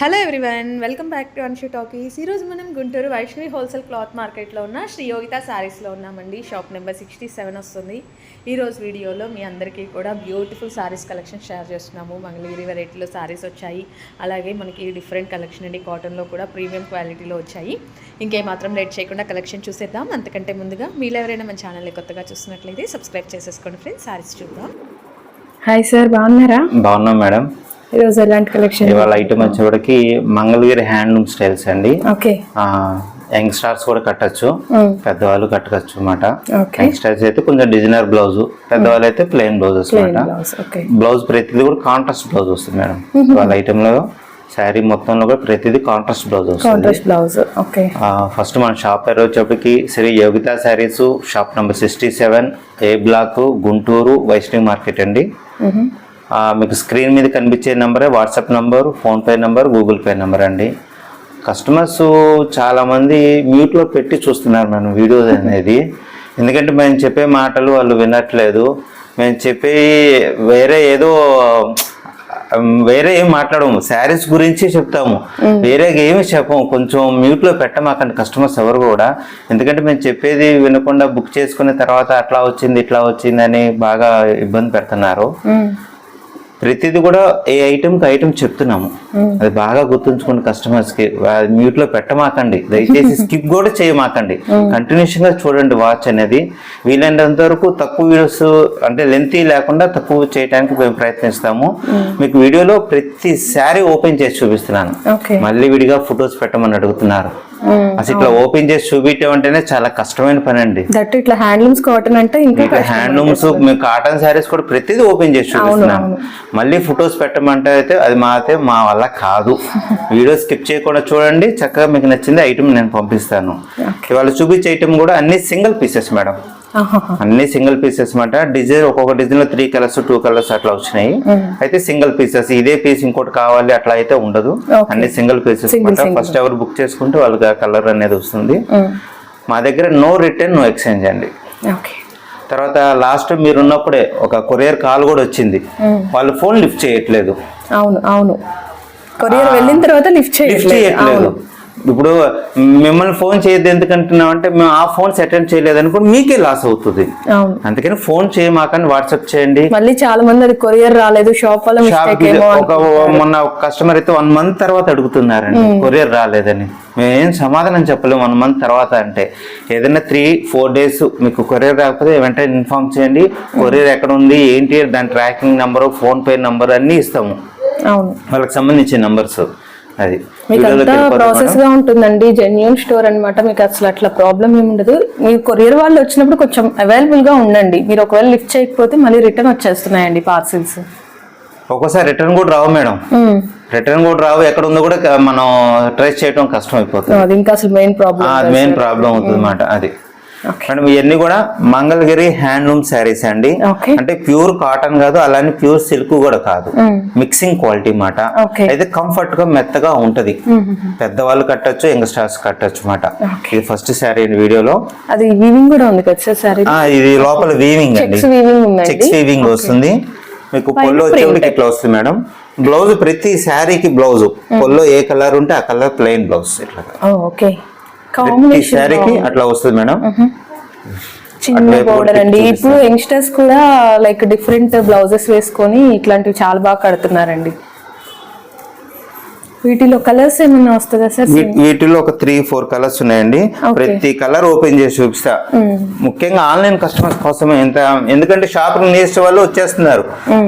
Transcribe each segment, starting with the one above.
Hello everyone welcome back to Anshu talkies ఈరోజు మనం Guntur Vaishnavi wholesale cloth మార్కెట్లో ఉన్న శ్రీ యోగిత శారీస్లో ఉన్నామండి. షాప్ నెంబర్ సిక్స్టీ సెవెన్ వస్తుంది ఈరోజు వీడియోలో మీ అందరికీ కూడా బ్యూటిఫుల్ శారీస్ కలెక్షన్ షేర్ చేస్తున్నాము. మంగళగిరి వెరైటీలో శారీస్ వచ్చాయి. అలాగే మనకి డిఫరెంట్ కలెక్షన్ అండి. కాటన్లో కూడా ప్రీమియం క్వాలిటీలో వచ్చాయి. ఇంకేమాత్రం లేట్ చేయకుండా కలెక్షన్ చూసేద్దాం. అంతకంటే ముందుగా మీరు ఎవరైనా మన ఛానల్ని కొత్తగా చూస్తున్నట్లయితే సబ్స్క్రైబ్ చేసేసుకోండి ఫ్రెండ్స్ శారీస్ చూద్దాం. హాయ్ సార్ బాగున్నారా? బాగున్నాం మేడం. ఈరోజు ఎలాంటి కలెక్షన్ ఇవాళ ఐటమ్ వచ్చేవాడికి మంగళగిరి హ్యాండ్లూమ్ స్టైల్స్ అండి. ఓకే. యంగ్ స్టార్స్ కూడా కట్టచ్చు. పెద్దవాళ్ళు కట్టచ్చు అనమాట ఓకే. యంగ్ స్టార్స్ అయితే కొంచెం డిజైనర్ బ్లౌజ్ పెద్దవాళ్ళు అయితే ప్లెయిన్ బ్లౌజ్ ఓకే. బ్లౌజ్ ప్రతిదీ కూడా కాంట్రాస్ట్ బ్లౌజ్ వస్తుంది మేడం. వాళ్ళ ఐటమ్లో శారీ మొత్తంలో కూడా ప్రతిదీ కాంట్రాస్ట్ బ్లౌజ్ వస్తుంది. Blouse okay. ఫస్ట్ మన షాప్ పేరు వచ్చేప్పటికి Sri Yogita sarees shop number sixty seven A block Guntur Vaishnavi market అండి. మీకు స్క్రీన్ మీద కనిపించే నెంబరే WhatsApp number PhonePe number Google Pay number అండి. కస్టమర్స్ చాలామంది మ్యూట్లో పెట్టి చూస్తున్నారు మనం వీడియో అనేది. ఎందుకంటే మేము చెప్పే మాటలు వాళ్ళు వినట్లేదు. మేము చెప్పే వేరే ఏదో వేరే ఏం మాట్లాడము. శారీస్ గురించి చెప్తాము. వేరే ఏమి చెప్పము. కొంచెం మ్యూట్లో పెట్టమాకండి కస్టమర్స్ ఎవరు కూడా. ఎందుకంటే మేము చెప్పేది వినకుండా బుక్ చేసుకున్న తర్వాత అట్లా వచ్చింది ఇట్లా వచ్చింది అని బాగా ఇబ్బంది పెడుతున్నారు. ప్రతిదీ కూడా ఏ ఐటమ్కి ఐటమ్ చెప్తున్నాము. అది బాగా గుర్తుంచుకోండి కస్టమర్స్కి. మ్యూట్లో పెట్టమాకండి. దయచేసి స్కిప్ కూడా చేయమాకండి. కంటిన్యూషన్గా చూడండి వాచ్ అనేది. వీలైనంత వరకు తక్కువ వీడియోస్ అంటే లెంతీ లేకుండా తక్కువ చేయడానికి మేము ప్రయత్నిస్తాము. మీకు వీడియోలో ప్రతి శారీ ఓపెన్ చేసి చూపిస్తున్నాను. మళ్ళీ విడిగా ఫొటోస్ పెట్టమని అడుగుతున్నారు. అసలు ఇట్లా ఓపెన్ చేసి చూపించడం అంటేనే చాలా కష్టమైన పని అండి దట్ ఇట్లా హ్యాండ్లూమ్స్ కాటన్ అంటే ఇంకా హ్యాండ్లూమ్స్ మీకు కాటన్ శారీస్ కూడా ప్రతిదీ ఓపెన్ చేసి చూపిస్తున్నాను. మళ్ళీ ఫొటోస్ పెట్టమంటే అయితే అది మా అయితే మా వల్ల కాదు. వీడియో స్కిప్ చేయకుండా చూడండి చక్కగా మీకు నచ్చింది ఐటమ్ నేను పంపిస్తాను. ఇవాళ చూపించే ఐటమ్ కూడా అన్ని సింగిల్ పీసెస్ మేడం. అన్ని సింగిల్ పీసెస్ అన్నమాట డిజైన్ ఒక్కొక్క డిజైన్లో త్రీ కలర్స్ టూ కలర్స్ అట్లా వచ్చినాయి. అయితే సింగిల్ పీసెస్ ఇదే పీస్ ఇంకోటి కావాలి అట్లా అయితే ఉండదు. అన్ని సింగిల్ పీసెస్ అనమాట. ఫస్ట్ ఎవరు బుక్ చేసుకుంటే వాళ్ళకి కలర్ అనేది వస్తుంది. మా దగ్గర నో రిటర్న్ నో ఎక్స్చేంజ్ అండి. తర్వాత లాస్ట్ మీరు ఉన్నప్పుడే ఒక కొరియర్ కాల్ కూడా వచ్చింది. వాళ్ళు ఫోన్ లిఫ్ట్ చేయట్లేదు. అవును అవును. కొరియర్ వెళ్ళిన తర్వాత లిఫ్ట్ చేయట్లేదు. ఇప్పుడు మిమ్మల్ని ఫోన్ చేయొద్దు ఎందుకంటున్నాం అంటే మేము ఆ ఫోన్స్ అటెండ్ చేయలేదు అనుకోండి మీకే లాస్ అవుతుంది. అందుకని ఫోన్ చేయమాకండి వాట్సాప్ చేయండి. మళ్ళీ చాలా మంది అది కొరియర్ రాలేదు షాప్ ఒక మొన్న కస్టమర్ అయితే వన్ మంత్ తర్వాత అడుగుతున్నారండి కొరియర్ రాలేదని. మేమేం సమాధానం చెప్పలేము వన్ మంత్ తర్వాత అంటే. ఏదైనా త్రీ ఫోర్ డేస్ మీకు కొరియర్ రాకపోతే వెంటనే ఇన్ఫార్మ్ చేయండి. కొరియర్ ఎక్కడ ఉంది ఏంటి దాని tracking number PhonePe number అన్ని ఇస్తాము. వాళ్ళకి సంబంధించిన నంబర్స్ అది. మీకు వీడియోలోకి అంతా వెళ్ళిపోదాం ప్రాసెస్. గా ఉంటుందండి జెన్యున్ స్టోర్ అన్నమాట. మీకు అసలు అట్లా ప్రాబ్లం ఏమి ఉండదు. కొరియర్ వాళ్ళు వచ్చినప్పుడు కొంచెం అవైలబుల్గా ఉండండి. మీరు ఒకవేళ లిఫ్ట్ చేయకపోతే మళ్ళీ రిటర్న్ వచ్చేస్తున్నాయండి పార్సిల్స్ ఒక్కోసారి రిటర్న్ కూడా రావు మేడం. రిటర్న్ కూడా రావు. ఎక్కడ ఉందో కూడా మనం ట్రేస్ చేయడం కష్టం అయిపోతుంది అది ఇంకా అసలు మెయిన్ ప్రాబ్లం అది మెయిన్ ప్రాబ్లం అవుతుంది అన్నమాట అది. మేడం ఇవన్నీ కూడా మంగళగిరి హ్యాండ్లూమ్ శారీస్ అండి. అంటే ప్యూర్ కాటన్ కాదు అలానే ప్యూర్ సిల్క్ కూడా కాదు. మిక్సింగ్ క్వాలిటీ మాట. అయితే కంఫర్ట్గా మెత్తగా ఉంటది. పెద్దవాళ్ళు కట్టొచ్చు యంగ్స్టర్స్ కట్టొచ్చు మాట. ఇది ఫస్ట్ శారీ వీడియోలో. అది వీవింగ్ కూడా ఉంది కదా సార్ సారీ ఆ, ఇది లోపల వీవింగ్ అండి. చెక్స్ వీవింగ్ వస్తుంది. మీకు పొల్లో వచ్చేప్పటికి ఇట్లా వస్తుంది మేడం. బ్లౌజ్ ప్రతి శారీకి బ్లౌజ్ పొల్లో ఏ కలర్ ఉంటే ఆ కలర్ ప్లెయిన్ బ్లౌజ్ ఇట్లా ఓకే శారీకి అట్లా వస్తుంది మేడం. చిన్న బోర్డర్ అండి. ఇప్పుడు యంగ్స్టర్స్ కూడా లైక్ డిఫరెంట్ బ్లౌజెస్ వేసుకొని ఇట్లాంటివి చాలా బాగా కడుతున్నారండి. వీటిలో కలర్స్ ఏమైనా వస్తుందా సార్? వీటిలో ఒక త్రీ ఫోర్ కలర్స్ ఉన్నాయండి. ప్రతి కలర్ ఓపెన్ చేసి చూపిస్తా. ముఖ్యంగా ఆన్లైన్ కస్టమర్స్ కోసమే ఎంత ఎందుకంటే షాప్ నేసే వాళ్ళు వచ్చేస్తున్నారు.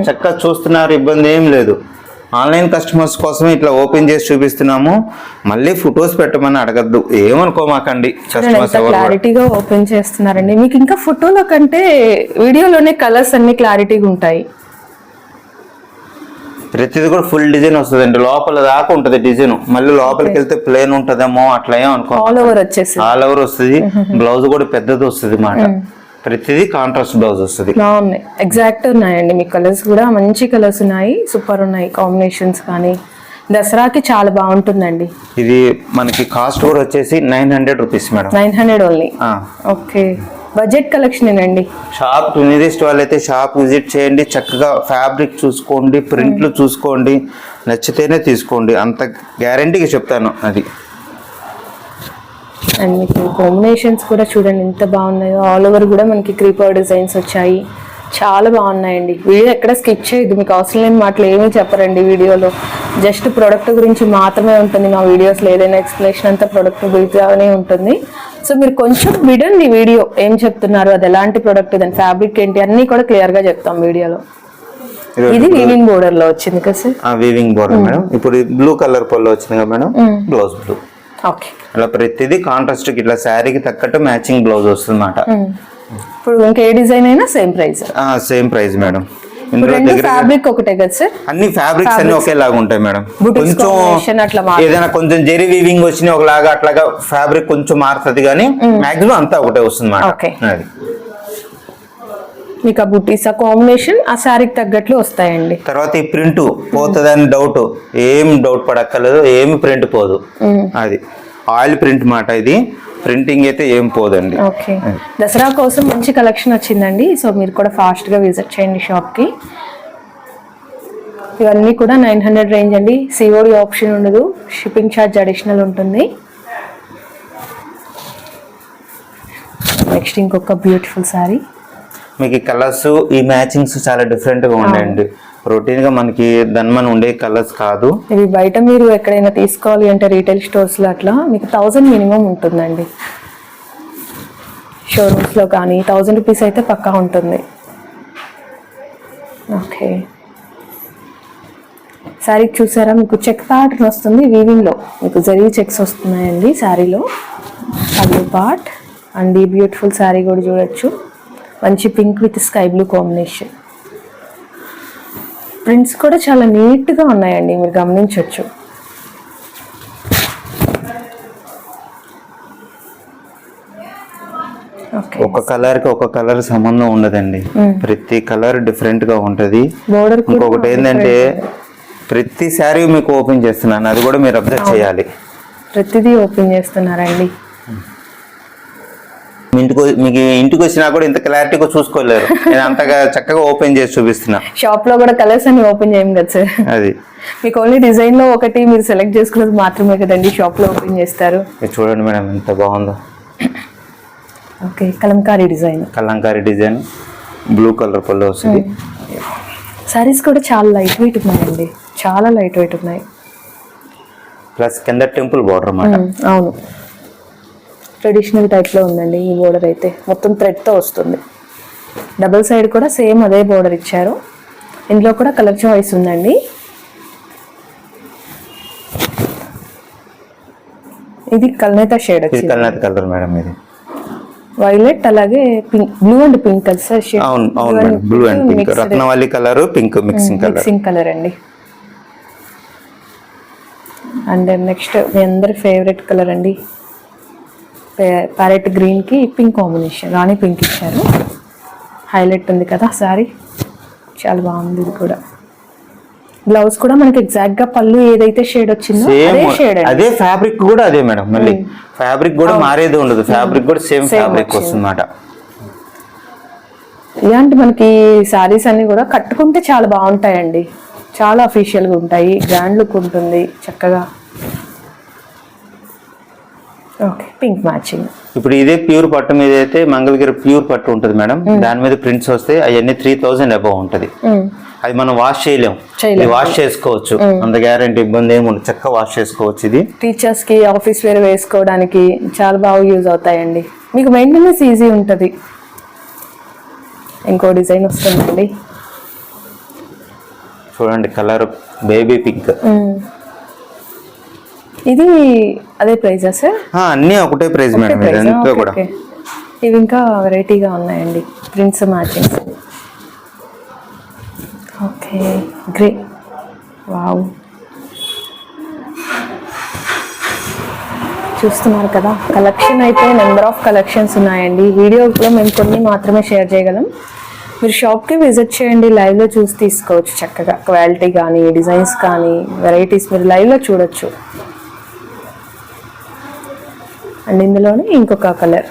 చక్కగా చూస్తున్నారు ఇబ్బంది ఏం లేదు. ఆన్లైన్ కస్టమర్స్ కోసమే ఇట్లా ఓపెన్ చేసి చూపిస్తున్నాము. మళ్ళీ ఫొటోస్ పెట్టమని అడగద్దు. ఏమనుకోమాకండి కస్టమర్స్. క్లారిటీగా ఓపెన్ చేస్తున్నారండి. మీకు ఇంకా ఫోటోలో కంటే వీడియోలోనే కలర్స్ అన్ని క్లారిటీగా ఉంటాయి. ప్రతిది కూడా ఫుల్ డిజైన్ వస్తుంది లోపల దాకా ఉంటది డిజైన్. మళ్ళీ లోపలికి వెళ్తే ప్లేన్ ఉంటదేమో అట్లా ఏం అనుకో ఆల్ ఓవర్ వచ్చేసి ఆల్ ఓవర్ వస్తుంది బ్లౌజ్ కూడా పెద్దది వస్తుంది మాట. ప్రతిదీ కాంట్రాస్ట్ బ్లౌజ్ వస్తుంది. బాగున్నాయి. ఎగ్జాక్ట్ ఉన్నాయండి. మీ కలర్స్ కూడా మంచి కలర్స్ ఉన్నాయి. సూపర్ ఉన్నాయి. కాంబినేషన్స్ కానీ. దసరాకి చాలా బాగుంటుందండి. ఇది మనకి కాస్ట్ కూడా వచ్చేసి nine hundred rupees madam nine hundred only okay budget collection అండి షాప్ నియరెస్ట్ వాళ్ళైతే షాప్ విజిట్ చేయండి. చక్కగా ఫ్యాబ్రిక్ చూసుకోండి ప్రింట్లు చూసుకోండి. నచ్చితేనే తీసుకోండి. అంత గ్యారంటీగా చెప్తాను అది. అండ్ మీకు కాంబినేషన్స్ కూడా చూడండి ఎంత బాగున్నాయో. ఆల్ ఓవర్ కూడా మనకి క్రీపర్ డిజైన్స్ వచ్చాయి. చాలా బాగున్నాయండి. వీడియో ఎక్కడ స్కిప్ చేయదు మీకు అవసరం లేని మాటలు ఏమీ చెప్పరండి వీడియోలో. జస్ట్ ప్రోడక్ట్ గురించి మాత్రమే ఉంటుంది మా వీడియోస్లో ఏదైనా ఎక్స్ప్లెనేషన్ అంతా ప్రోడక్ట్ గురించిగానే ఉంటుంది. సో మీరు కొంచెం విడండి వీడియో. ఏం చెప్తున్నారు? అది ఎలాంటి ప్రోడక్ట్ దాని ఫ్యాబ్రిక్ ఏంటి? అన్నీ కూడా క్లియర్గా చెప్తాం వీడియోలో. ఇది వీవింగ్ బోర్డర్లో వచ్చింది కదా సార్ వీవింగ్ బోర్డర్ మేడం ఇప్పుడు బ్లూ కలర్ పళ్ళు వచ్చింది కదా మేడం బ్లౌజ్ బ్లూ అలా ప్రతిదీ కాంట్రాస్ట్ ఇట్లా శారీకి తగ్గట్టు మ్యాచింగ్ బ్లౌజ్ వస్తుంది అన్నమాట ఇప్పుడు ఇంకా ఏ? డిజైన్ అయినా same price same price madam fabric ఒకటే కదా సార్? అన్ని ఫ్యాబ్రిక్స్ అన్ని ఒకేలాగా ఉంటాయి మేడం. కొంచెం. ఏదైనా కొంచెం జెరీ వీవింగ్ వచ్చిన ఒకలాగా అట్లాగా ఫ్యాబ్రిక్ కొంచెం మారుతుంది కానీ మాక్సిమం అంతా ఒకటే వస్తుంది అది. మీకు ఆ బుటీస్ ఆ కాంబినేషన్ ఆ శారీకి తగ్గట్లు వస్తాయండి. తర్వాత ఈ ప్రింట్ పోతుందని డౌట్. ఏం డౌట్ పడక్కర్లేదు ఏమి ప్రింట్ పోదు. అది ఆయిల్ ప్రింట్ మాట ఇది. ప్రింటింగ్ అయితే ఏం పోదండి. ఓకే. దసరా కోసం మంచి కలెక్షన్ వచ్చిందండి. సో మీరు కూడా ఫాస్ట్గా విజిట్ చేయండి షాప్కి ఇవన్నీ కూడా నైన్ హండ్రెడ్ రేంజ్ అండి. సిఓడి ఆప్షన్ ఉండదు. షిప్పింగ్ ఛార్జ్ అడిషనల్ ఉంటుంది. నెక్స్ట్ ఇంకొక బ్యూటిఫుల్ శారీ. మీకు కలర్స్ ఈ మ్యాచింగ్స్ చాలా డిఫరెంట్గా ఉన్నాయండి రొటీన్గా మనకి దన్మన్ ఉండే కలర్స్ కాదు. ఇవి బయట మీరు ఎక్కడైనా తీసుకోవాలి అంటే రీటైల్ స్టోర్స్లో అట్లా మీకు థౌజండ్ మినిమం ఉంటుందండి. షోరూమ్స్లో కానీ థౌజండ్ రూపీస్ అయితే పక్కా ఉంటుంది. ఓకే శారీ చూసారా? మీకు చెక్ ప్యాటర్న్ వస్తుంది వీవింగ్లో మీకు జరీ చెక్స్ వస్తున్నాయండి శారీలో పళ్ళు పార్ట్ అండ్ ఈ బ్యూటిఫుల్ శారీ కూడా చూడొచ్చు. మంచి pink with sky blue combination. Prints కూడా చాలా నీట్గా ఉన్నాయండి మీరు గమనించవచ్చు ఒక కలర్కి ఒక కలర్ సంబంధం ఉండదండి. ప్రతి కలర్ డిఫరెంట్గా ఉంటది ఇంకొకటి ఏంటంటే ప్రతి శారీ మీకు ఓపెన్ చేస్తున్నాను అది కూడా మీరు అబ్జర్వ్ చేయాలి. ప్రతిదీ ఓపెన్ చేస్తున్నారండి. మీ ఇంటికి మీకు ఇంటికి వచ్చినా కూడా ఇంత క్లారిటీగా చూసుకోలేరు. నేను అంతగా చక్కగా ఓపెన్ చేసి చూపిస్తున్నా. షాప్లో కూడా కలర్స్ అన్ని ఓపెన్ చేయం కదా సార్ అది. మీకు ఓన్లీ డిజైన్లో ఒకటి మీరు సెలెక్ట్ చేసుకున్నది మాత్రమే కదండి షాప్లో ఓపెన్ చేస్తారు. చూడండి మేడం ఎంత బాగుందో. Okay Kalamkari design. Kalamkari design blue colour పళ్ళు వస్తుంది సారీస్ కూడా చాలా లైట్ వెయిట్ ఉన్నాయండి. చాలా లైట్ వెయిట్ ఉన్నాయి. ప్లస్ కింద టెంపుల్ బార్డర్ అన్నమాట. ఉమ్, అవును. ట్రెడిషనల్ టైప్లో ఉందండి ఈ బోర్డర్ అయితే. మొత్తం థ్రెడ్తో వస్తుంది. డబుల్ సైడ్ కూడా సేమ్ అదే బోర్డర్ ఇచ్చారు. ఇందులో కూడా కలర్ చాయిస్ ఉందండి. ఇది కల్నేత షేడ్ వచ్చింది. కలర్ మేడం ఇది. వైలెట్ అలాగే పింక్ బ్లూ అండ్ పింక్ కదా సార్ షేడ్. అవును అవును madam. Blue and pink Ratnavalli colour pink mixing colour. Mixing colour అండి. అండ్ నెక్స్ట్ మీ అందరి ఫేవరెట్ కలర్ అండి. ప్యారెట్ గ్రీన్కి పింక్ కాంబినేషన్. రాణి పింక్ ఇచ్చారు. హైలైట్ ఉంది కదా సారీ. చాలా బాగుంది ఇది కూడా. బ్లౌజ్ కూడా మనకి ఎగ్జాక్ట్గా పళ్ళు ఏదైతే షేడ్ వచ్చిందో అదే షేడ్ అదే ఫ్యాబ్రిక్ కూడా అదే మేడం. మళ్ళీ ఫ్యాబ్రిక్ కూడా మారేది ఉండదు. ఫ్యాబ్రిక్ కూడా సేమ్ ఫ్యాబ్రిక్ వచ్చింది. వస్తుంది అన్నమాట ఇలాంటి మనకి సారీస్ అన్ని కూడా కట్టుకుంటే చాలా బాగుంటాయండి. చాలా అఫీషియల్గా ఉంటాయి. గ్రాండ్ లుక్ ఉంటుంది. చక్కగా. ఓకే. Pink matching. ఇప్పుడు ఇదే ప్యూర్ పట్టు మీద అయితే మంగళగిరి ప్యూర్ పట్టు ఉంటుంది మేడం. దాని మీద ప్రింట్స్ వస్తే అవన్నీ త్రీ థౌసండ్ అబౌవ్ ఉంటది. అది మనం వాష్ చేయలేం. వాష్ చేసుకోవచ్చు. అంత గ్యారంటీ ఇబ్బంది ఏమి ఉండదు. చక్కగా వాష్ చేసుకోవచ్చు ఇది. టీచర్స్కి ఆఫీస్ వేర్ వేసుకోవడానికి చాలా బాగా యూజ్ అవుతాయండి. మీకు మెయింటెనెన్స్ ఈజీ ఉంటుంది. ఇంకో డిజైన్ వస్తుందండి. చూడండి కలర్ బేబీ పింక్. ఇది అదే ప్రైజా సార్? అన్నీ ఒకటే ప్రైస్ మేడం ఇదంతా కూడా. ఇవి ఇంకా వెరైటీగా ఉన్నాయండి prints matching. Okay grey. Wow. చూస్తున్నారు కదా కలెక్షన్ అయితే నెంబర్ ఆఫ్ కలెక్షన్స్ ఉన్నాయండి. వీడియోలో మేము కొన్ని మాత్రమే షేర్ చేయగలం. మీరు షాప్కి విజిట్ చేయండి లైవ్లో చూసి తీసుకోవచ్చు చక్కగా. క్వాలిటీ కానీ డిజైన్స్ కానీ వెరైటీస్ మీరు లైవ్లో చూడొచ్చు. అండ్ ఇందులోనే ఇంకొక కలర్.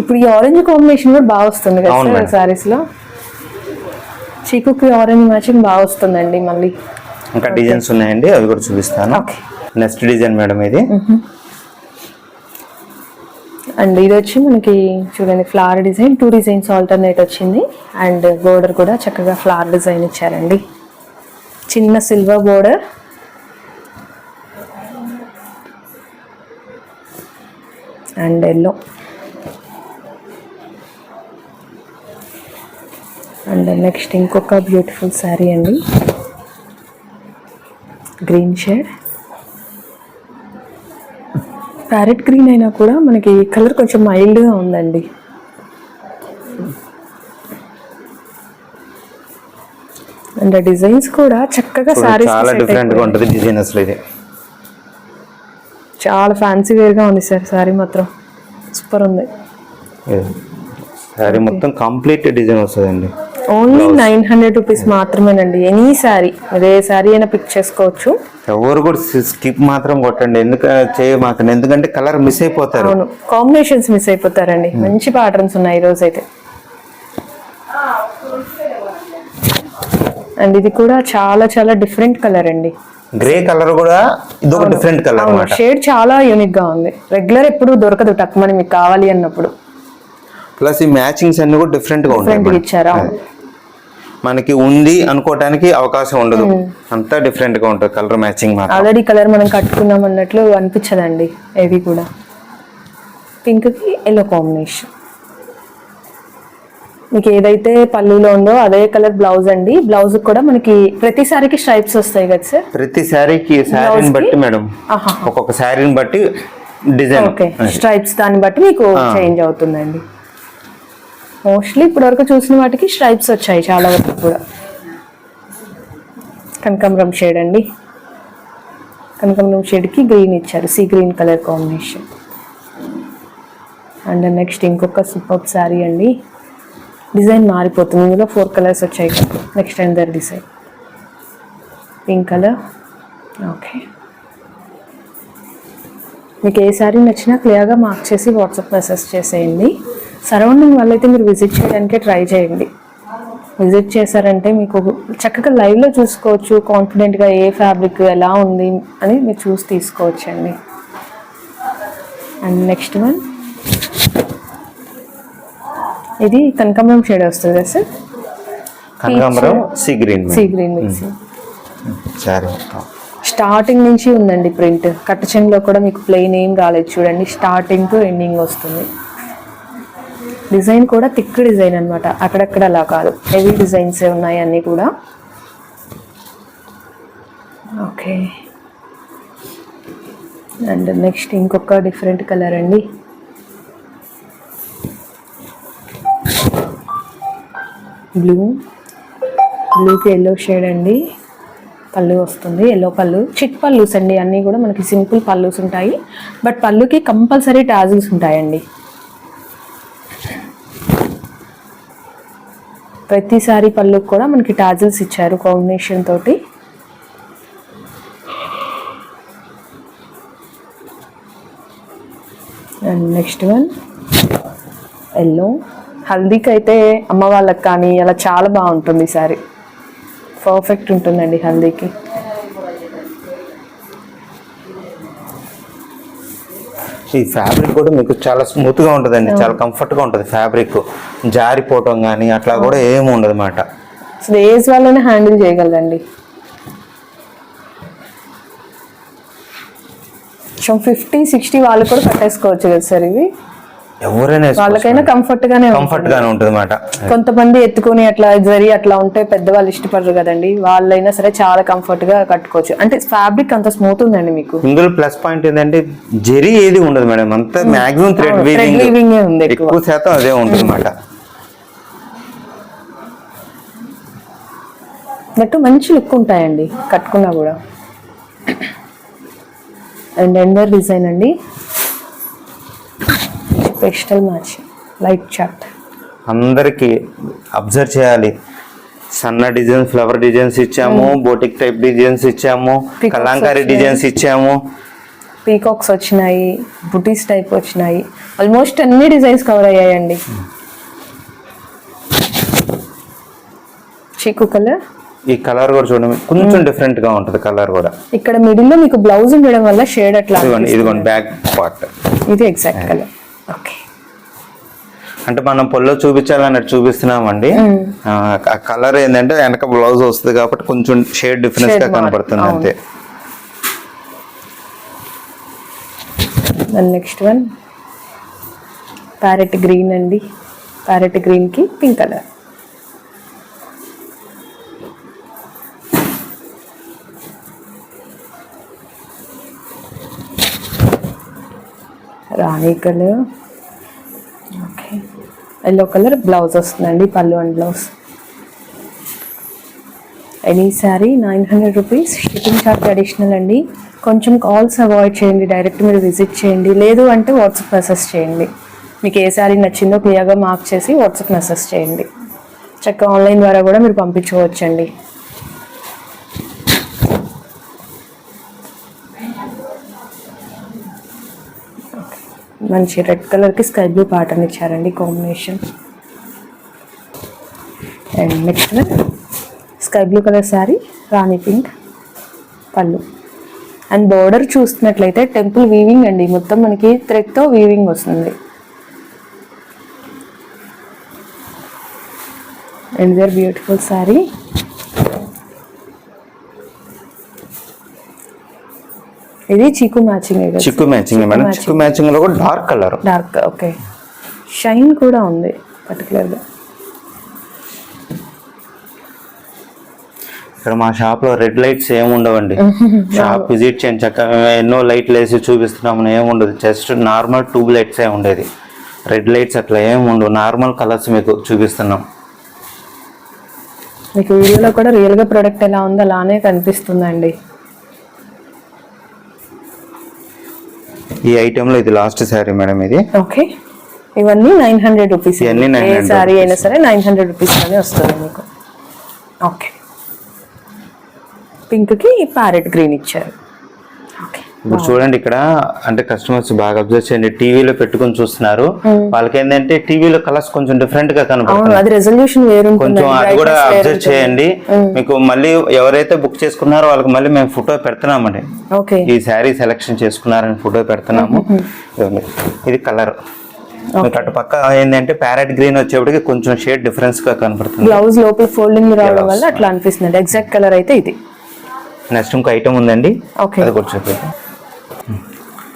ఇప్పుడు ఈ ఆరెంజ్ కాంబినేషన్ కూడా బాగా వస్తుంది కదా. సారీస్లో? చీకుకి ఆరెంజ్ మ్యాచింగ్ బాగా వస్తుందండి మళ్ళీ. ఇంకా డిజైన్స్ ఉన్నాయండి అవి కూడా చూపిస్తాను. నెక్స్ట్ డిజైన్ మేడం ఇది. అండ్ ఇది వచ్చి మనకి చూడండి flower design two designs alternate వచ్చింది. అండ్ బోర్డర్ కూడా చక్కగా ఫ్లవర్ డిజైన్ ఇచ్చారండి. చిన్న silver border and yellow. And next ఇంకొక బ్యూటిఫుల్ శారీ అండి. Green shade. ప్యారెట్ గ్రీన్ అయినా కూడా మనకి కలర్ కొంచెం మైల్డ్గా ఉందండి. అండ్ డిజైన్స్ కూడా చక్కగా సారీస్ చాలా డిఫరెంట్గా ఉంటుంది డిజైన్ అసలు ఇది. చాలా ఫ్యాన్సీ వేర్గా ఉంది సార్ సారీ మాత్రం. సూపర్ ఉంది. శారీ మొత్తం కంప్లీట్ డిజైన్ వస్తుందండి. ఓన్లీ నైన్ హండ్రెడ్ రూపీస్ మాత్రమేనండి. ఎనీ శారీ ఏ శారీ అయినా పిక్ చేసుకోవచ్చు. ఎవరు కూడా స్కిప్ మాత్రం కొట్టండి. ఎందుకు చేయమాకండి ఎందుకంటే కలర్ మిస్ అయిపోతారు. అవును. కాంబినేషన్స్ మిస్ అయిపోతారండి. మంచి ప్యాటర్న్స్ ఉన్నాయి ఈరోజు అయితే అండ్ ఇది కూడా చాలా చాలా డిఫరెంట్ కలర్ అండి. గ్రే కలర్ కూడా ఇది ఒక డిఫరెంట్ కలర్ అన్నమాట. షేడ్ చాలా యూనిక్గా ఉంది. రెగ్యులర్ ఎప్పుడు దొరకదు టక్మని మీకు కావాలి అన్నప్పుడు. ప్లస్ ఈ మ్యాచింగ్స్ అన్ని కూడా డిఫరెంట్గా ఉంటాయి. ఇచ్చారా? మనకి ఉంది అనుకోవటానికి అవకాశం ఉండదు. అంతా డిఫరెంట్గా ఉంటుంది కలర్ మ్యాచింగ్ మాత్రం. ఆల్రెడీ కలర్ మనం కట్టుకున్నాం అన్నట్లు అనిపించదండి ఏది కూడా. పింక్కి ఎల్లో కాంబినేషన్ మీకు ఏదైతే పళ్ళులో ఉందో అదే కలర్ బ్లౌజ్ అండి. బ్లౌజ్ కూడా మనకి ప్రతి సారికి స్ట్రైప్స్ వస్తాయి కదా సార్? ప్రతి శారీకి శారీని Blouse కి? బట్టి మేడం. ఒక్కొక్క శారీని బట్టి డిజైన్. ఓకే. స్ట్రైప్స్ దాన్ని బట్టి మీకు చేంజ్ అవుతుందండి. మోస్ట్లీ ఇప్పటి వరకు చూసిన వాటికి స్ట్రైప్స్ వచ్చాయి చాలా వరకు కూడా. కనకాంబరం షేడ్ అండి. కనకాంబరం షేడ్కి గ్రీన్ ఇచ్చారు. Sea green colour combination and next ఇంకొక సూపర్ శారీ అండి. డిజైన్ మారిపోతుంది. ఇందులో ఫోర్ కలర్స్ వచ్చాయి. Next another design? Pink colour. Okay. మీకు ఏ శారీ నచ్చినా క్లియర్గా మార్క్ చేసి వాట్సాప్ మెసేజ్ చేసేయండి. సరౌండింగ్ వాళ్ళైతే మీరు విజిట్ చేయడానికే ట్రై చేయండి. విజిట్ చేశారంటే మీకు చక్కగా లైవ్లో చూసుకోవచ్చు. కాన్ఫిడెంట్గా ఏ ఫ్యాబ్రిక్ ఎలా ఉంది అని మీరు చూసి తీసుకోవచ్చండి. And next one. ఇది కనకాంబరం షేడ్ వస్తుంది కదా సార్ కనకాంబరం sea green sea green starting నుంచి ఉందండి ప్రింట్ కట్ట చెంగులో కూడా మీకు ప్లెయిన్ ఏం రాలేదు చూడండి. స్టార్టింగ్ టు ఎండింగ్ వస్తుంది. డిజైన్ కూడా థిక్ డిజైన్ అన్నమాట. అక్కడక్కడ అలా కాదు. హెవీ డిజైన్స్ ఉన్నాయి అన్నీ కూడా. ఓకే అండ్ నెక్స్ట్ ఇంకొక డిఫరెంట్ కలర్ అండి. బ్లూ. బ్లూకి ఎల్లో షేడ్ అండి. పళ్ళు వస్తుంది. ఎల్లో పళ్ళు. చిట్ పళ్ళుస్ అండి. అన్నీ కూడా మనకి సింపుల్ పళ్ళుస్ ఉంటాయి. బట్ పళ్ళుకి కంపల్సరీ టాజిల్స్ ఉంటాయండి. ప్రతిసారి పళ్ళుకి కూడా మనకి టాజిల్స్ ఇచ్చారు కాంబినేషన్ తోటి. And next one. ఎల్లో హల్దీకి అయితే అమ్మ వాళ్ళకి కానీ అలా చాలా బాగుంటుంది ఈ సారీ. పర్ఫెక్ట్ ఉంటుందండి హల్దీకి. ఈ ఫ్యాబ్రిక్ కూడా మీకు చాలా స్మూత్గా ఉంటుందండి చాలా కంఫర్ట్గా ఉంటుంది ఫ్యాబ్రిక్ జారిపోవటం కానీ అట్లా కూడా ఏమి ఉండదు అన్నమాట అసలు ఏజ్ వాళ్ళనే హ్యాండిల్ చేయగలరండి. కొంచెం ఫిఫ్టీ సిక్స్టీ వాళ్ళు కూడా కట్టేసుకోవచ్చు కదా సార్ ఇవి? ఎవరైనా వాళ్ళకైనా కంఫర్ట్ గానే. కంఫర్ట్ గానే ఉంటుంది అన్నమాట కొంతమంది ఎత్తుకొని అట్లా జరి అట్లా ఉంటే పెద్దవాళ్ళు ఇష్టపడరు కదండి. వాళ్ళైనా సరే చాలా కంఫర్ట్గా కట్టుకోవచ్చు. అంటే ఫ్యాబ్రిక్ అంత స్మూత్ ఉందండి మీకు. ఇందులో ప్లస్ పాయింట్ ఏంటంటే జెరీ ఏది ఉండదు మేడం. అంతా మాక్సిమం థ్రెడ్ ఏ ఉంది ఎక్కువ. శాతం అదే ఉంటుంది అన్నమాట నెట్టు మంచి లుక్ ఉంటాయండి కట్టుకున్నా కూడా. అండ్ ఎండర్ డిజైన్ అండి. పెస్టల్ మ్యాచ్ లైట్ చాట్ అందరికి అబ్జర్వ్ చేయాలి. సన్న డిజైన్ ఫ్లవర్ డిజైన్స్ ఇచ్చాము బోటిక్ టైప్ డిజైన్స్ ఇచ్చాము కలంకారీ. డిజైన్స్ ఇచ్చాము. పీకాక్స్ వచ్చినాయి బుటీస్ టైప్ వచ్చినాయి. ఆల్మోస్ట్ అన్ని డిజైన్స్ కవర్ అయ్యాయండి. చీకు కలర్ ఈ కలర్ కూడా చూడండి. కొంచెం డిఫరెంట్గా ఉంటుంది కలర్ కూడా. ఇక్కడ మిడిల్లో మీకు బ్లౌజ్ ఉండడం వల్ల షేడ్ అట్లా ఇదిగోండి బ్యాక్ పార్ట్ ఇది ఎగ్జాక్ట్ కలర్ ఓకే. అంటే మనం పొల్లో చూపించాలన్నట్టు చూపిస్తున్నామండి. ఆ కలర్ ఏంటంటే వెనక బ్లౌజ్ వస్తుంది కాబట్టి కొంచెం షేడ్ డిఫరెన్స్గా అవును. అంతే. నెక్స్ట్ వన్ ప్యారెట్ గ్రీన్ అండి. ప్యారెట్ గ్రీన్కి pink colour rani colour okay. Yellow colour blouse వస్తుందండి పళ్ళు and blouse. Any saree nine hundred rupees shipping charge additional అండి. కొంచెం కాల్స్ అవాయిడ్ చేయండి డైరెక్ట్ మీరు విజిట్ చేయండి. లేదు అంటే వాట్సాప్ మెసేజ్ చేయండి. మీకు ఏ శారీ నచ్చిందో క్లియర్గా మార్క్ చేసి వాట్సాప్ మెసేజ్ చేయండి. చక్కగా ఆన్లైన్ ద్వారా కూడా మీరు పంపించుకోవచ్చండి. మంచి రెడ్ కలర్కి స్కై బ్లూ ప్యాటర్న్ ఇచ్చారండి combination and next sky blue colour saree rani pink పళ్ళు. అండ్ బోర్డర్ చూస్తున్నట్లయితే టెంపుల్ వీవింగ్ అండి. మొత్తం మనకి థ్రెడ్తో వీవింగ్ వస్తుంది. అండ్ దర్ బ్యూటిఫుల్ శారీ. ఇది చీకు మ్యాచింగ్ చిక్కు మ్యాచింగ్ మేడం. చిక్కు మ్యాచింగ్లో కూడా dark colour. Dark okay. Shine కూడా ఉంది పర్టికులర్గా ఇక్కడ మా షాప్లో రెడ్ లైట్స్ ఏమి ఉండవండి. షాప్ విజిట్ చేయండి. చక్కగా ఎన్నో లైట్లు వేసి చూపిస్తున్నాము. ఏమి ఉండదు. జస్ట్ నార్మల్ ట్యూబ్ లైట్స్ ఏ ఉండేది. రెడ్ లైట్స్ అట్లా ఏమి ఉండవు. నార్మల్ కలర్స్ మీకు చూపిస్తున్నాం. మీకు వీడియోలో కూడా రియల్గా ప్రోడక్ట్ ఎలా ఉందో అలానే కనిపిస్తుందండి. ఈ ఐటెం లో ఇది లాస్ట్ శారీ మేడం ఇది. ఓకే. ఇవన్నీ నైన్ హండ్రెడ్ రూపీస్ ఇవన్నీ ఏ 900 సారీ అయినా సరే నైన్ హండ్రెడ్ రూపీస్లోనే వస్తుంది మీకు. ఓకే. పింక్కి ప్యారెట్ గ్రీన్ ఇచ్చారు. ఓకే. ఇప్పుడు చూడండి ఇక్కడ అంటే కస్టమర్స్ బాగా అబ్జర్వ్ చేయండి. టీవీలో పెట్టుకొని చూస్తున్నారు. వాళ్ళకి ఏంటంటే టీవీలో కలర్స్ కొంచెం డిఫరెంట్గా కనబడుతుంది కొంచెం అది కూడా అబ్జర్వ్ చేయండి. మీకు మళ్ళీ ఎవరైతే బుక్ చేసుకున్నారో వాళ్ళకి మళ్ళీ మేము ఫోటో పెడుతున్నామండి. ఓకే. ఈ శారీ సెలెక్షన్ చేసుకున్నారని ఫోటో పెడుతున్నాము. ఇది కలర్ మీకు అటు పక్క ఏంటంటే ప్యారెట్ గ్రీన్ వచ్చేప్పటికి కొంచెం షేడ్ డిఫరెన్స్గా కనపడుతుంది బ్లౌజ్ లోపల ఫోల్డింగ్ రావడం వల్ల అట్లా అనిపిస్తుంది. ఎగ్జాక్ట్ కలర్ అయితే ఇది. నెక్స్ట్ ఇంకో ఐటమ్ ఉందండి. ఓకే. అది కూడా చూపి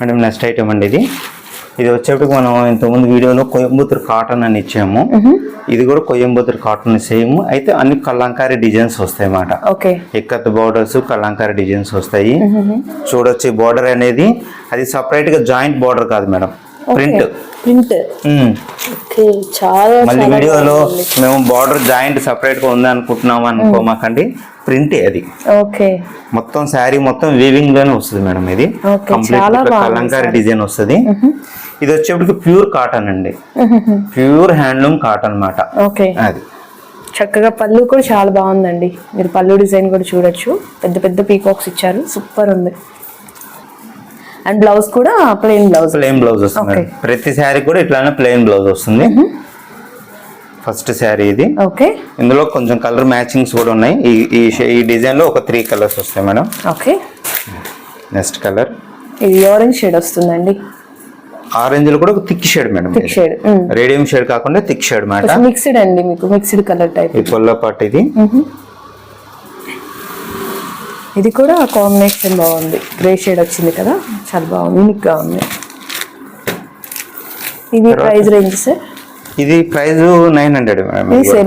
మేడం నెక్స్ట్ ఐటమ్ అండి ఇది. ఇది వచ్చేప్పటికి మనం ఇంతకుముందు వీడియోలో కోయంబత్తూరు కాటన్ అని ఇచ్చాము. ఇది కూడా కోయంబత్తూరు కాటన్ సేమ్. అయితే అన్ని కలంకారీ డిజైన్స్ వస్తాయి అన్నమాట okay. Ikat borders Kalamkari designs వస్తాయి. చూడొచ్చు బార్డర్ అనేది. అది సపరేట్గా జాయింట్ బార్డర్ కాదు మేడం. ప్రింట్ ప్రింట్ మళ్ళీ వీడియోలో మేము బార్డర్ జాయింట్ సపరేట్గా ఉంది అనుకుంటున్నాం అనుకోమాకండి ప్రింటే అది. ఓకే. మొత్తం శారీ మొత్తం వీవింగ్లోనే వస్తుంది మేడం ఇది. కంప్లీట్ కలంకారీ డిజైన్ వస్తుంది. ఇది వచ్చేప్పటికి ప్యూర్ కాటన్ అండి. ప్యూర్ హ్యాండ్లూమ్ కాటన్ అన్నమాట. ఓకే. అది. చక్కగా పళ్ళు కూడా చాలా బాగుందండి. మీరు పళ్ళు డిజైన్ కూడా చూడొచ్చు. పెద్ద పెద్ద పీకాక్స్ ఇచ్చారు. సూపర్ ఉంది. అండ్ బ్లౌజ్ కూడా ప్లెయిన్ బ్లౌజ్. ప్లెయిన్ బ్లౌజ్ వస్తుంది. ప్రతి శారీ కూడా ఇట్లానే ప్లెయిన్ బ్లౌజ్ వస్తుంది. ఫస్ట్ శారీ ఇది. ఓకే. ఇందులో కొంచెం కలర్ మ్యాచింగ్స్ కూడా ఉన్నాయి. ఈ ఈ డిజైన్లో ఒక త్రీ కలర్స్ వస్తాయి మేడం. ఓకే. Next colour. ఇది ఆరెంజ్ షేడ్ వస్తుందండి. ఆరెంజ్లో కూడా ఒక thick shade madam thick shade radium shade కాకుండా థిక్ షేడ్ మాట. మిక్స్డ్ అండి మీకు మిక్స్డ్ కలర్ టైప్ ఈ పొల్ల పాటు ఇది. ఇది కూడా కాంబినేషన్ బాగుంది. గ్రే షేడ్ వచ్చింది కదా చాలా బాగుంది యూనిక్గా ఉంది. ఇది ప్రైస్ రేంజ్ సార్ ఇది ప్రైస్ నైన్ హండ్రెడ్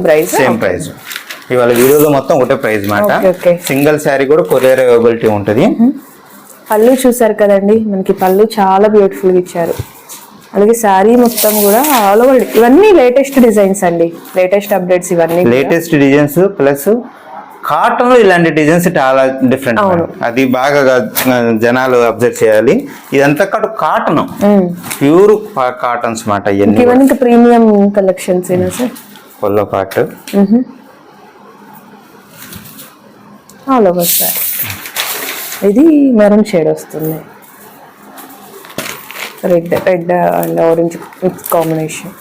price ఆ? సేమ్ ప్రైస్ ఇవాళ వీడియోలో మొత్తం ఒకటే ప్రైస్ మాట. సింగిల్ శారీ కూడా కొరియర్ అవైలబిలిటీ ఉంటుంది. పళ్ళు చూసారు కదండి మనకి పళ్ళు చాలా బ్యూటిఫుల్గా ఇచ్చారు. అలాగే శారీ మొత్తం కూడా ఆల్ ఓవర్ ఇవన్నీ లేటెస్ట్ డిజైన్స్ అండి. లేటెస్ట్ అప్డేట్స్ ఇవన్నీ. లేటెస్ట్ డిజైన్స్ ప్లస్ కాటన్లో ఇలాంటి డిజైన్స్ చాలా డిఫరెంట్. అది బాగా జనాలు అబ్జర్వ్ చేయాలి. ఇదంతా కాదు కాటన్. ప్యూర్ కాటన్స్ మాట ఇవన్నీ ప్రీమియం కలెక్షన్స్ ఏనా సార్ పొల్ల పాటు ఆల్ ఓవర్ సార్ ఇది మెరూన్ షేడ్ వస్తుంది. Red red and orange mix combination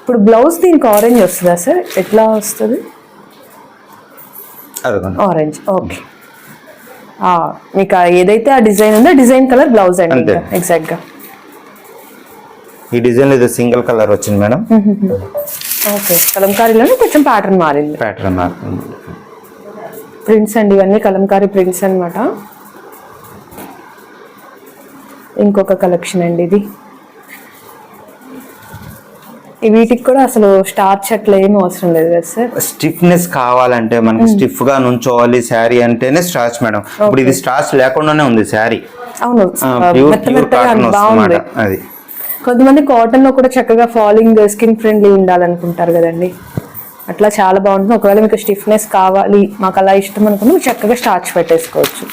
ఇప్పుడు బ్లౌజ్ దీనికి ఆరెంజ్ వస్తుందా సార్ ఎట్లా వస్తుంది? ఆరెంజ్ ఓకే మీకు ఏదైతే ఆ డిజైన్ ఉందో డిజైన్ కలర్ బ్లౌజ్ అండి అంతే. ఎగ్జాక్ట్గా ఈ డిజైన్ ఇది సింగిల్ కలర్ వచ్చింది మేడం. ఓకే కలంకారీలోనే కొంచెం ప్యాటర్న్ మారింది. ప్యాటర్న్ మారుతుంది. ప్రింట్స్ అండి ఇవన్నీ కలంకారీ ప్రింట్స్ అన్నమాట. ఇంకొక కలెక్షన్ అండి ఇది. వీటికి కూడా అసలు స్టార్చ్ అట్లా ఏం అవసరం లేదు కదా సార్ స్టిఫ్నెస్ కావాలంటే మనకి స్టిఫ్గా నుంచోవాలి శారీ అంటేనే స్టార్చ్ మేడం. ఇప్పుడు ఇది స్టార్చ్ లేకుండానే ఉంది శారీ అవును. బాగుంది. అది. కొంతమంది కాటన్లో కూడా చక్కగా ఫాలింగ్ స్కిన్ ఫ్రెండ్లీ ఉండాలనుకుంటారు కదండి. అట్లా చాలా బాగుంటుంది. ఒకవేళ మీకు స్టిఫ్నెస్ కావాలి మాకు అలా ఇష్టం అనుకుంటే చక్కగా స్టార్చ్ పెట్టేసుకోవచ్చు.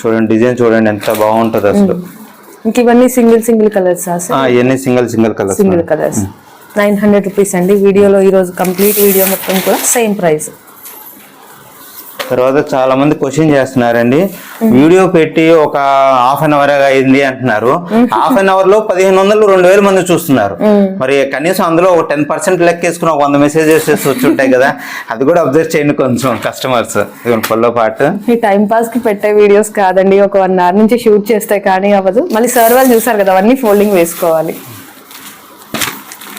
చూడండి డిజైన్ చూడండి ఎంత బాగుంటది అసలు. ఇంక ఇవన్నీ సింగిల్ సింగిల్ కలర్స్ ఆ, ఇవన్నీ single single colours single colours. Nine hundred rupees అండి. వీడియోలో ఈరోజు కంప్లీట్ వీడియో మొత్తం కూడా సేమ్ ప్రైస్. తర్వాత చాలా మంది క్వశ్చన్ చేస్తున్నారండి. వీడియో పెట్టి ఒక హాఫ్ అన్ అవర్ అయింది అంటున్నారు. హాఫ్ అన్ అవర్లో పదిహేను వందలు రెండు వేల మంది చూస్తున్నారు. మరి కనీసం అందులో ఒక టెన్ పర్సెంట్ లెక్కేసుకుని ఒక వంద మెసేజెస్ వచ్చి ఉంటాయి కదా. అది కూడా అబ్జర్వ్ చేయండి కొంచెం కస్టమర్స్ పల్లో పాటు ఈ టైం పాస్కి పెట్టే వీడియోస్ కాదండి. ఒక వన్ అవర్ నుంచి షూట్ చేస్తే కానీ అవ్వదు. మళ్ళీ సార్ వాళ్ళు చూసారు కదా అవన్నీ ఫోల్డింగ్ వేసుకోవాలి.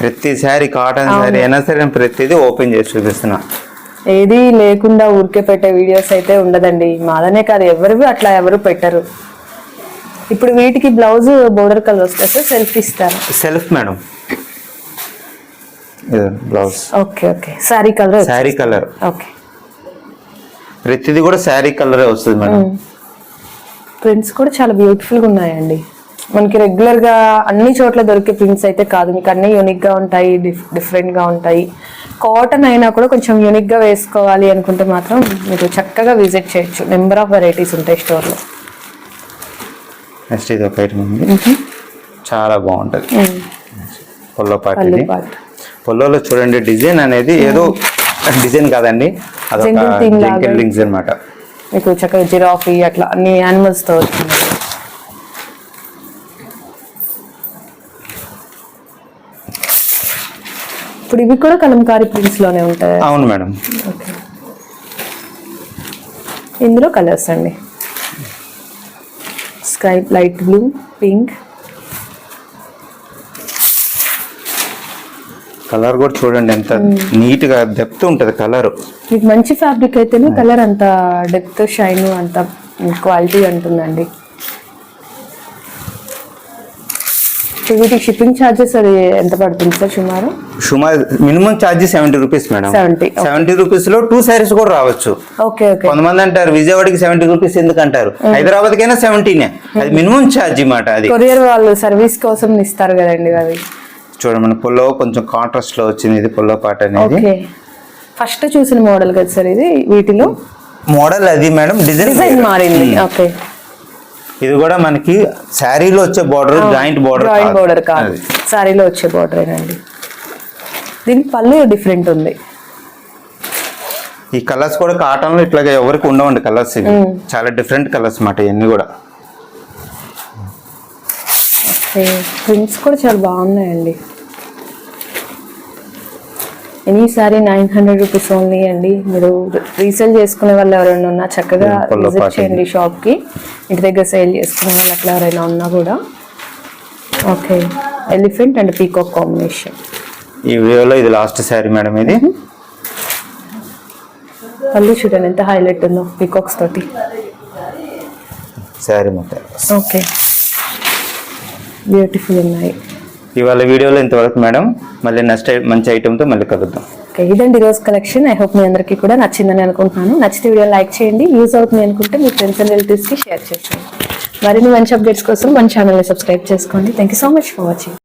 ప్రతి శారీ కాటన్ శారీ అయినా సరే నేను ప్రతిదీ ఓపెన్ చేసి చూపిస్తున్నా. ఏది లేకుండా ఊరికే పెట్టే వీడియోస్ అయితే ఉండదండి. మాదనే కాదు ఎవరివి అట్లా ఎవరు పెట్టరు. ఇప్పుడు వీటికి బ్లౌజ్ బోర్డర్ కలర్ వస్తే సార్ సెల్ఫ్ ఇస్తారు? Self madam. Blouse. Okay okay. Sorry colour sari colour. Okay. ప్రతిదీ కూడా శారీ కలరే వస్తుంది మేడం. ప్రింట్స్ కూడా చాలా బ్యూటిఫుల్గా ఉన్నాయండి. మనకి రెగ్యులర్గా అన్ని చోట్ల దొరికే ప్రింట్స్ అయితే కాదు. మీకు అన్ని యూనిక్గా ఉంటాయి డిఫరెంట్గా ఉంటాయి. కాటన్ అయినా కూడా కొంచెం యూనిక్గా వేసుకోవాలి అనుకుంటే మాత్రం మీరు చక్కగా విజిట్ చేయొచ్చు. నెంబర్ ఆఫ్ వెరైటీస్ ఉంటాయి స్టోర్లో. నెక్స్ట్ ఇది ఒక ఐటమ్ ఉంది. చాలా బాగుంటది. పొల్లో పాటు పొల్లోలో చూడండి డిజైన్ అనేది ఏదో డిజైన్ కాదండి. అదొక లింక్స్ అనమాట మీకు చక్కగా జిరాఫీ అట్లా అన్ని యానిమల్స్తో వచ్చింది. ఇప్పుడు ఇవి కూడా కలంకారీ ప్రింట్స్లోనే ఉంటాయి? అవును మేడం. ఇందులో కలర్స్ అండి. Sky light blue pink colour కూడా చూడండి ఎంత నీట్గా డెప్త్ ఉంటది కలర్ మీకు మంచి ఫ్యాబ్రిక్ అయితేనే కలర్ అంత డెప్త్ షైన్ అంత క్వాలిటీ ఉంటుందండి. వీటికి షిప్పింగ్ ఛార్జెస్ అది ఎంత పడుతుంది సార్ సుమారు? సుమారు minimum charge seventy rupees madam 70, okay. Seventy రూపీస్లో టూ సారీస్ కూడా రావచ్చు. ఓకే ఓకే కొంతమంది అంటారు విజయవాడకి సెవెంటీ రూపీస్ ఎందుకు అంటారు హైదరాబాద్ కైనా సెవెంటీనే అది మినిమం ఛార్జ్ మాట అది. కొరియర్ వాళ్ళు సర్వీస్ కోసం ఇస్తారు కదండి అవి చూడండి మన పొల్లో కొంచెం కాంట్రాస్ట్లో వచ్చింది ఇది పొల్లో పాట అనేది. ఫస్ట్ చూసిన మోడల్ కదా సార్ ఇది వీటిలో? మోడల్ అది మేడం డిజైన్ డిజైన్ మారింది. ఓకే ఇది కూడా మనకి శారీలో వచ్చే border joint border joint border కాదు. సారీలో వచ్చే బోర్డర్ అండి దీనికి పళ్ళు డిఫరెంట్ ఉంది. ఈ కలర్స్ కూడా కాటన్లో ఇట్లాగా ఎవరికి ఉండవండి కలర్స్ ఇవి. చాలా డిఫరెంట్ కలర్స్ మాట ఇవన్నీ కూడా. ప్రింట్స్ కూడా చాలా బాగున్నాయండి. Any sari nine hundred rupees only అండి. మీరు రీసేల్ చేసుకునే వాళ్ళు ఎవరైనా ఉన్నా చక్కగా విజిట్. చేయండి షాప్కి. ఇంటి దగ్గర సేల్ చేసుకునే వాళ్ళు అట్లా ఎవరైనా ఉన్నా కూడా. Okay. Elephant and peacock combination. ఈ వీడియోలో ఇది లాస్ట్ శారీ మేడం ఇది. పళ్ళు చూడండి ఎంత హైలైట్ ఉందో పీకాక్స్ తోటి. శారీ మొత్తం ఓకే. బ్యూటిఫుల్ ఉన్నాయి. ఇవాళ వీడియోలో ఇంతవరకు మేడం. మళ్ళీ నెక్స్ట్ మంచి ఐటెంతో మళ్ళీ కలుద్దాం. ఓకే ఇదండి ఈరోజు కలెక్షన్ ఐ హోప్ మీ అందరికీ కూడా నచ్చిందని అనుకుంటున్నాను. నచ్చితే వీడియో లైక్ చేయండి యూజ్ అవుతుంది అనుకుంటే మీ ఫ్రెండ్స్ అండ్ రిలేటివ్స్కి షేర్ చేసేయండి మరిన్ని మంచి అప్డేట్స్ కోసం మన ఛానల్ని సబ్స్క్రైబ్ చేసుకోండి. Thank you so much for watching